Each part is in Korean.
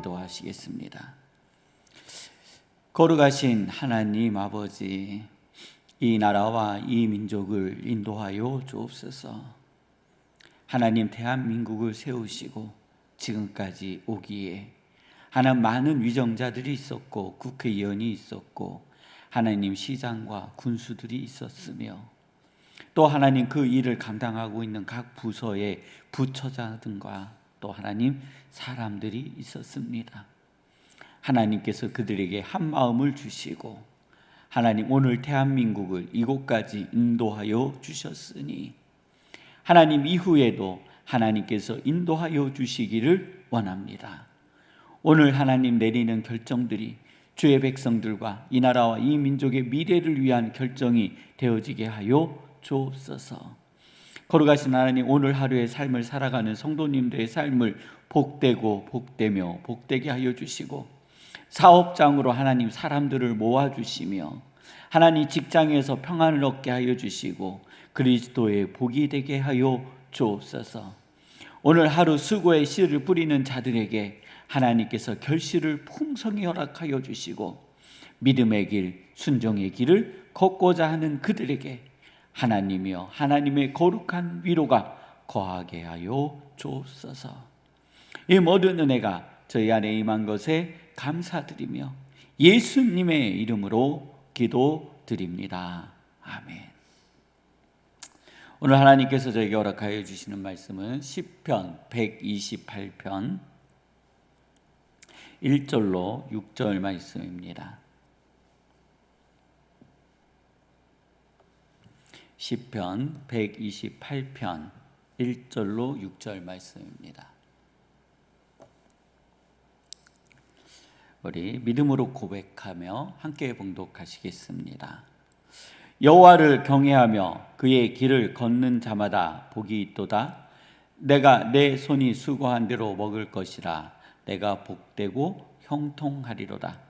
기도하시겠습니다. 거룩하신 하나님 아버지, 이 나라와 이 민족을 인도하여 주옵소서. 하나님 대한민국을 세우시고 지금까지 오기에 하나님 많은 위정자들이 있었고 국회의원이 있었고 하나님 시장과 군수들이 있었으며 또 하나님 그 일을 감당하고 있는 각 부서의 부처장들과 또 하나님 사람들이 있었습니다. 하나님께서 그들에게 한 마음을 주시고 하나님 오늘 대한민국을 이곳까지 인도하여 주셨으니 하나님 이후에도 하나님께서 인도하여 주시기를 원합니다. 오늘 하나님 내리는 결정들이 주의 백성들과 이 나라와 이 민족의 미래를 위한 결정이 되어지게 하여 주옵소서. 거룩하신 하나님 오늘 하루의 삶을 살아가는 성도님들의 삶을 복되고 복되며 복되게 하여 주시고 사업장으로 하나님 사람들을 모아 주시며 하나님 직장에서 평안을 얻게 하여 주시고 그리스도의 복이 되게 하여 주옵소서. 오늘 하루 수고의 씨를 뿌리는 자들에게 하나님께서 결실을 풍성히 허락하여 주시고 믿음의 길, 순종의 길을 걷고자 하는 그들에게 하나님이여 하나님의 거룩한 위로가 거하게 하여 주옵소서. 이 모든 은혜가 저희 안에 임한 것에 감사드리며 예수님의 이름으로 기도드립니다. 아멘. 오늘 하나님께서 저에게 허락하여 주시는 말씀은 시편 128편 1절로 6절 말씀입니다. 시편 128편 1절로 6절 말씀입니다. 우리 믿음으로 고백하며 함께 봉독하시겠습니다. 여호와를 경외하며 그의 길을 걷는 자마다 복이 있도다. 내가 내 손이 수고한 대로 먹을 것이라. 내가 복되고 형통하리로다.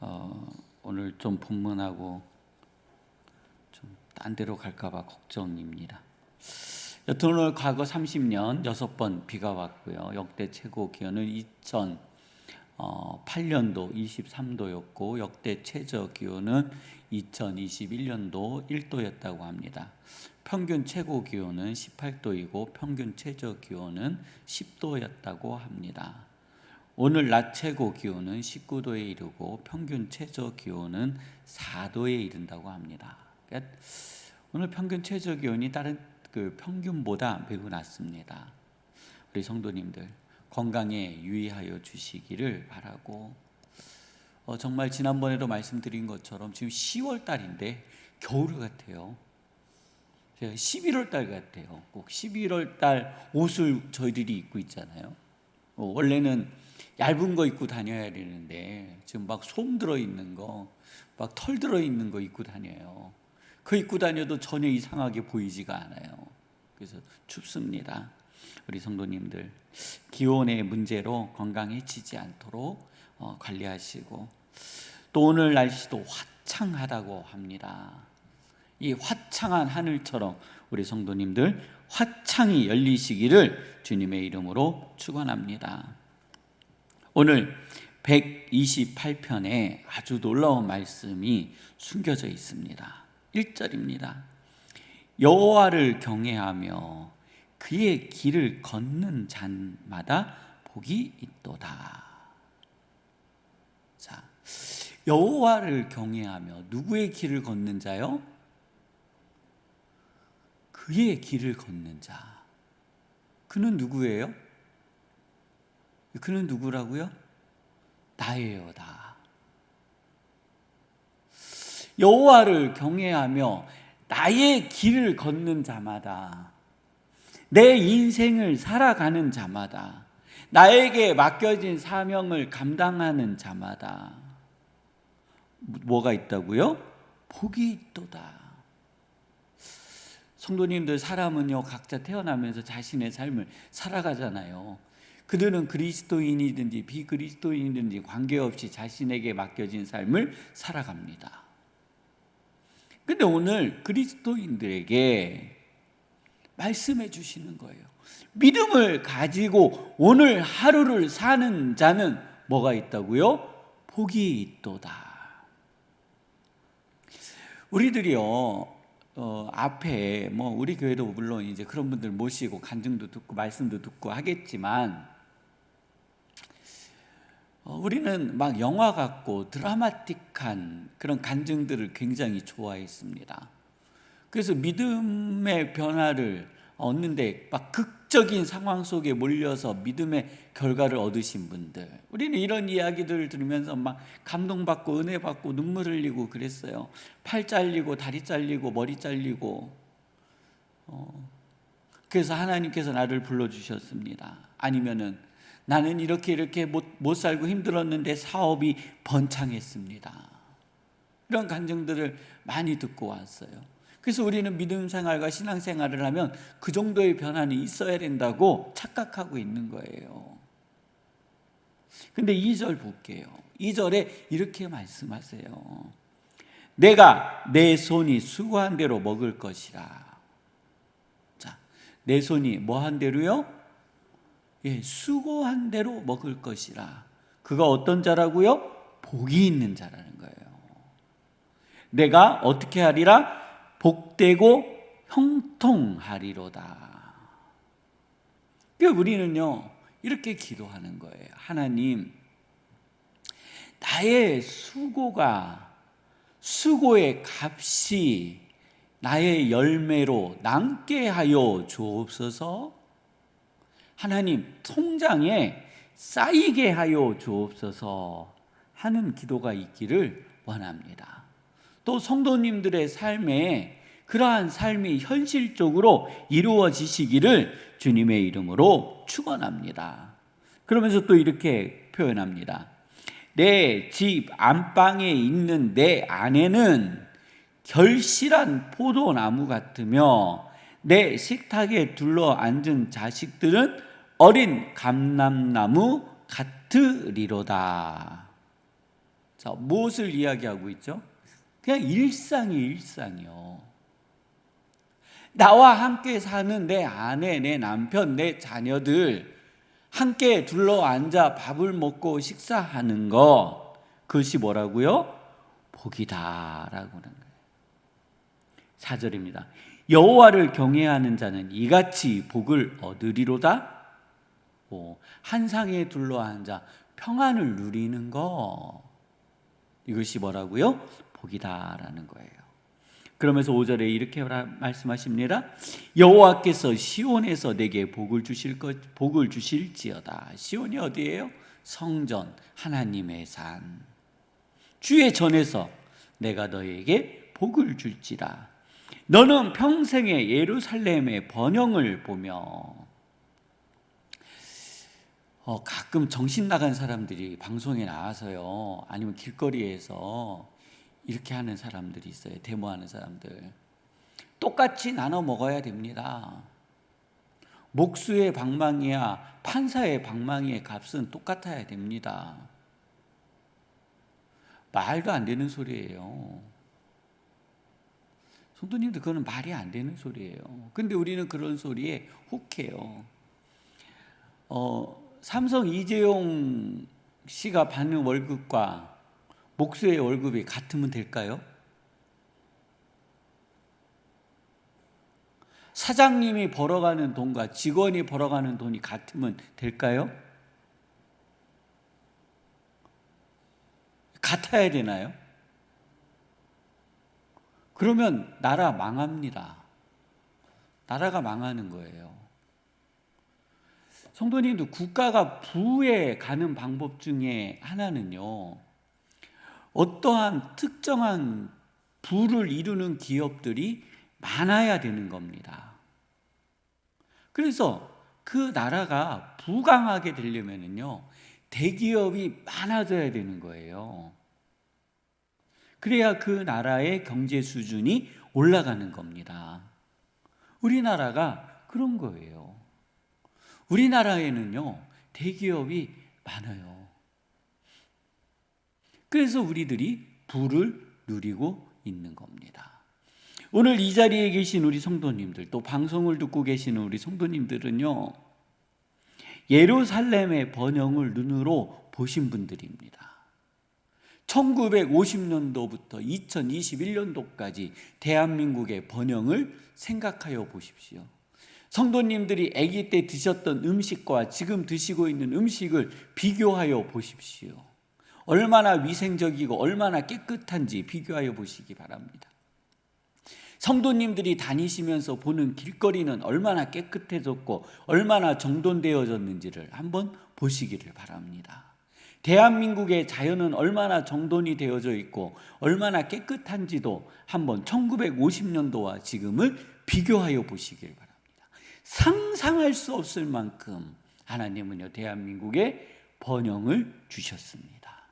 어, 오늘 좀 본문하고 좀 딴 데로 갈까봐 걱정입니다. 여튼 오늘 과거 30년 여섯 번 비가 왔고요. 역대 최고 기온은 2008년도 23도였고 역대 최저 기온은 2021년도 1도였다고 합니다. 평균 최고 기온은 18도이고 평균 최저 기온은 10도였다고 합니다. 오늘 낮 최고 기온은 19도에 이르고 평균 최저 기온은 4도에 이른다고 합니다. 그러니까 오늘 평균 최저 기온이 다른 그 평균보다 매우 낮습니다. 우리 성도님들 건강에 유의하여 주시기를 바라고 어, 정말 지난번에도 말씀드린 것처럼 지금 10월 달인데 겨울 같아요. 제가 11월 달 같아요. 꼭 11월 달 옷을 저희들이 입고 있잖아요. 어, 원래는 얇은 거 입고 다녀야 되는데 지금 막 솜 들어 있는 거, 막 털 들어 있는 거 입고 다녀요. 그 입고 다녀도 전혀 이상하게 보이지가 않아요. 그래서 춥습니다. 우리 성도님들 기온의 문제로 건강해지지 않도록 어, 관리하시고 또 오늘 날씨도 화창하다고 합니다. 이 화창한 하늘처럼 우리 성도님들 화창이 열리시기를 주님의 이름으로 축원합니다. 오늘 128편에 아주 놀라운 말씀이 숨겨져 있습니다. 1절입니다. 여호와를 경외하며 그의 길을 걷는 자마다 복이 있도다. 자, 여호와를 경외하며 누구의 길을 걷는 자요? 그의 길을 걷는 자. 그는 누구예요? 그는 누구라고요? 나예요, 나. 여호와를 경외하며 나의 길을 걷는 자마다 내 인생을 살아가는 자마다 나에게 맡겨진 사명을 감당하는 자마다 뭐가 있다고요? 복이 있도다. 성도님들 사람은요 각자 태어나면서 자신의 삶을 살아가잖아요. 그들은 그리스도인이든지 비그리스도인이든지 관계없이 자신에게 맡겨진 삶을 살아갑니다. 근데 오늘 그리스도인들에게 말씀해 주시는 거예요. 믿음을 가지고 오늘 하루를 사는 자는 뭐가 있다고요? 복이 있도다. 우리들이요, 어, 앞에 뭐 우리 교회도 물론 이제 그런 분들 모시고 간증도 듣고 말씀도 듣고 하겠지만 어, 우리는 막 영화 같고 드라마틱한 그런 간증들을 굉장히 좋아했습니다. 그래서 믿음의 변화를 얻는데 막 극적인 상황 속에 몰려서 믿음의 결과를 얻으신 분들. 우리는 이런 이야기들을 들으면서 막 감동받고 은혜 받고 눈물 흘리고 그랬어요. 팔 잘리고 다리 잘리고 머리 잘리고. 어. 그래서 하나님께서 나를 불러주셨습니다. 아니면은 나는 이렇게 이렇게 못, 못 살고 힘들었는데 사업이 번창했습니다. 이런 간증들을 많이 듣고 왔어요. 그래서 우리는 믿음 생활과 신앙 생활을 하면 그 정도의 변화는 있어야 된다고 착각하고 있는 거예요. 근데 2절 볼게요. 2절에 이렇게 말씀하세요. 내가 내 손이 수고한 대로 먹을 것이라. 자, 내 손이 뭐 한 대로요? 예, 수고한 대로 먹을 것이라. 그가 어떤 자라고요? 복이 있는 자라는 거예요. 내가 어떻게 하리라? 복되고 형통하리로다. 그러니까 우리는요, 이렇게 기도하는 거예요. 하나님, 나의 수고가, 수고의 값이 나의 열매로 남게 하여 주옵소서. 하나님, 통장에 쌓이게 하여 주옵소서 하는 기도가 있기를 원합니다. 또 성도님들의 삶에 그러한 삶이 현실적으로 이루어지시기를 주님의 이름으로 축원합니다. 그러면서 또 이렇게 표현합니다. 내 집 안방에 있는 내 아내는 결실한 포도나무 같으며 내 식탁에 둘러 앉은 자식들은 어린 감람나무 같으리로다. 자, 무엇을 이야기하고 있죠? 그냥 일상이 일상이요. 나와 함께 사는 내 아내, 내 남편, 내 자녀들 함께 둘러 앉아 밥을 먹고 식사하는 것 그것이 뭐라고요? 복이다라고 하는 거예요. 4절입니다. 여호와를 경외하는 자는 이같이 복을 얻으리로다. 오, 한 상에 둘러 앉아 평안을 누리는 것 이것이 뭐라고요? 복이다라는 거예요. 그러면서 5절에 이렇게 말씀하십니다. 여호와께서 시온에서 내게 복을 주실 것 복을 주실지어다. 시온이 어디예요? 성전 하나님의 산. 주의 전에서 내가 너에게 복을 줄지라. 너는 평생에 예루살렘의 번영을 보며 어, 가끔 정신 나간 사람들이 방송에 나와서요, 아니면 길거리에서 이렇게 하는 사람들이 있어요. 데모하는 사람들. 똑같이 나눠 먹어야 됩니다. 목수의 방망이야 판사의 방망이의 값은 똑같아야 됩니다. 말도 안 되는 소리예요. 성도님들 그거는 말이 안 되는 소리예요. 근데 우리는 그런 소리에 혹해요. 어, 삼성 이재용 씨가 받는 월급과 목수의 월급이 같으면 될까요? 사장님이 벌어가는 돈과 직원이 벌어가는 돈이 같으면 될까요? 같아야 되나요? 그러면 나라 망합니다. 나라가 망하는 거예요. 성도님도 국가가 부에 가는 방법 중에 하나는요. 어떠한 특정한 부를 이루는 기업들이 많아야 되는 겁니다. 그래서 그 나라가 부강하게 되려면은요, 대기업이 많아져야 되는 거예요. 그래야 그 나라의 경제 수준이 올라가는 겁니다. 우리나라가 그런 거예요. 우리나라에는요, 대기업이 많아요. 그래서 우리들이 부를 누리고 있는 겁니다. 오늘 이 자리에 계신 우리 성도님들, 또 방송을 듣고 계시는 우리 성도님들은요, 예루살렘의 번영을 눈으로 보신 분들입니다. 1950년도부터 2021년도까지 대한민국의 번영을 생각하여 보십시오. 성도님들이 아기 때 드셨던 음식과 지금 드시고 있는 음식을 비교하여 보십시오. 얼마나 위생적이고 얼마나 깨끗한지 비교하여 보시기 바랍니다. 성도님들이 다니시면서 보는 길거리는 얼마나 깨끗해졌고 얼마나 정돈되어졌는지를 한번 보시기를 바랍니다. 대한민국의 자연은 얼마나 정돈이 되어져 있고 얼마나 깨끗한지도 한번 1950년도와 지금을 비교하여 보시길 바랍니다. 상상할 수 없을 만큼 하나님은요 대한민국에 번영을 주셨습니다.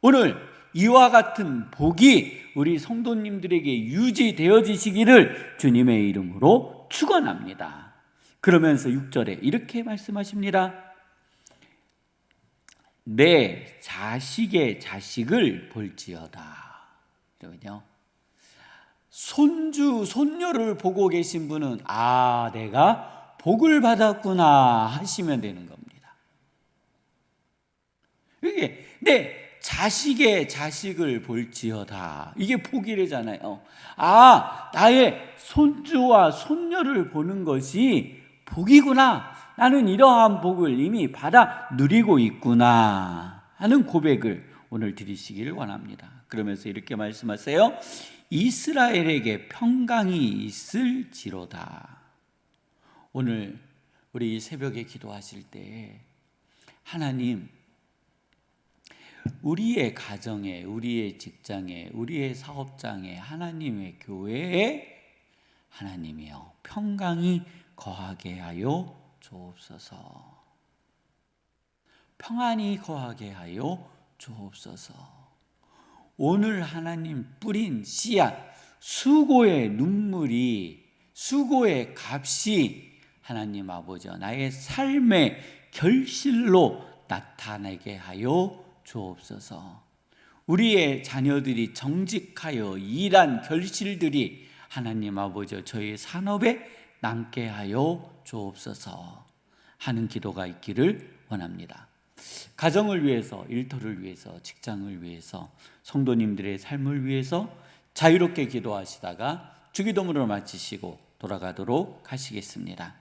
오늘 이와 같은 복이 우리 성도님들에게 유지되어지시기를 주님의 이름으로 축원합니다. 그러면서 6절에 이렇게 말씀하십니다. 내 자식의 자식을 볼지어다. 그러면요. 손주, 손녀를 보고 계신 분은 아, 내가 복을 받았구나 하시면 되는 겁니다. 이게 내 자식의 자식을 볼지어다. 이게 복이래잖아요. 아, 나의 손주와 손녀를 보는 것이 복이구나. 나는 이러한 복을 이미 받아 누리고 있구나. 하는 고백을 오늘 드리시기를 원합니다. 그러면서 이렇게 말씀하세요. 이스라엘에게 평강이 있을지로다. 오늘 우리 새벽에 기도하실 때 하나님 우리의 가정에, 우리의 직장에, 우리의 사업장에, 하나님의 교회에 하나님이여 평강이 거하게 하여 주옵소서. 평안이 거하게 하여 주옵소서. 오늘 하나님 뿌린 씨앗, 수고의 눈물이, 수고의 값이 하나님 아버지 나의 삶의 결실로 나타나게 하여 주옵소서. 우리의 자녀들이 정직하여 일한 결실들이 하나님 아버지 저희 산업에 남게 하여 주옵소서 하는 기도가 있기를 원합니다. 가정을 위해서, 일터를 위해서, 직장을 위해서, 성도님들의 삶을 위해서 자유롭게 기도하시다가 주기도문을 마치시고 돌아가도록 하시겠습니다.